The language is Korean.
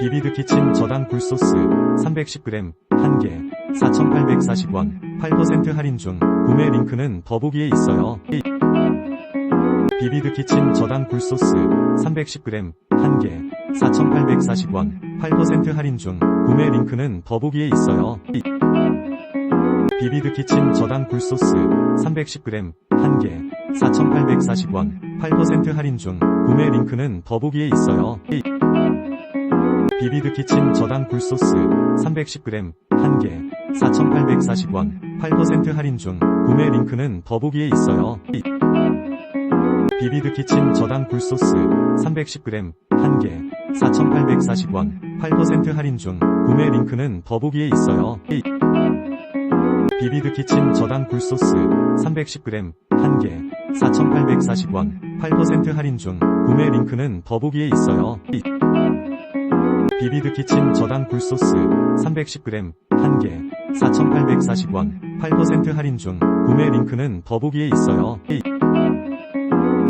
비비드 키친 저당 굴소스 310g 1개 4,840원 8% 할인 중 구매 링크는 더보기에 있어요. 비비드 키친 저당 굴소스 310g 1개 4,840원 8% 할인 중 구매 링크는 더보기에 있어요. 비비드 키친 저당 굴소스 310g 1개 4,840원 8% 할인 중 구매 링크는 더보기에 있어요. 비비드 키친 저당 굴소스 310g 1개 4,840원 8% 할인 중 구매 링크는 더보기에 있어요. 비비드 키친 저당 굴소스 310g 1개 4,840원 8% 할인 중 구매 링크는 더보기에 있어요. 비비드 키친 저당 굴소스 310g 1개 4,840원 8% 할인 중 구매 링크는 더보기에 있어요. 비비드 키친 저당 굴소스 310g 1개 4,840원 8% 할인 중 구매 링크는 더보기에 있어요.